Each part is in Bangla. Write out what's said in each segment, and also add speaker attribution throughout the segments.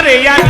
Speaker 1: যারে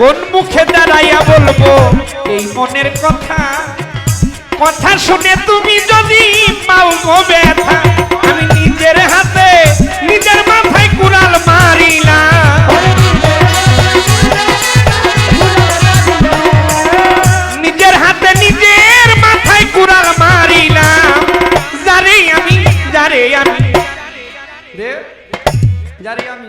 Speaker 1: কোন মুখে দাঁড়াইয়া বলব? এই মনের কথা। কথা শুনে তুমি যদি পাও গো আমি নিজের হাতে নিজের মাথায় কুড়াল মারিলাম। নিজের হাতে নিজের মাথায় কুড়াল মারিলাম। যারে আমি যারে আমি। যারে আমি।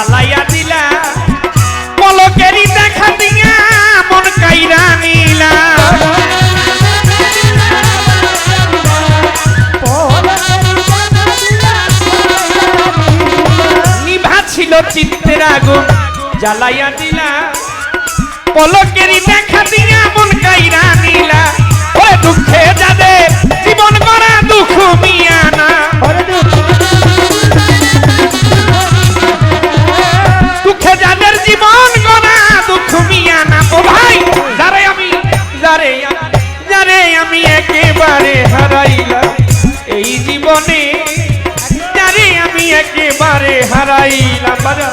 Speaker 1: জ্বালাইয়া দিলা। পলকেরই দেখা দিয়া মন কাইরা নিলা। নিভা ছিল চিত্তের আগুন, জ্বালাইয়া দিলা। পলকেরই দেখা দিয়া মন কাইরা জীবনে যারে আমি একেবারে হারাইলাম। বাজা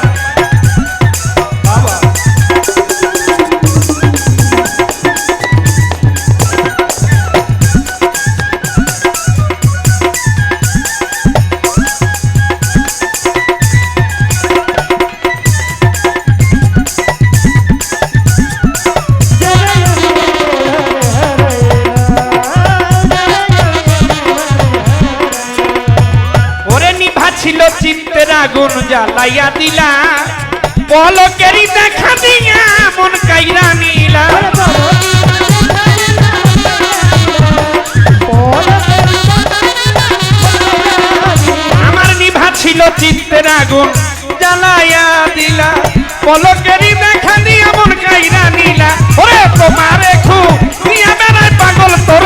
Speaker 1: জ্বালাইয়া দিলা। পলকেরই দেখা দিয়া মন কাইরা নিলা। আমার নিভা ছিল চিত্তের আগুন, জ্বালাইয়া দিলা। পলকেরই দেখা দিয়া মন কাইরা নিলা। ওরে তোমারে খু নিয়া বেড়ায় পাগল তোর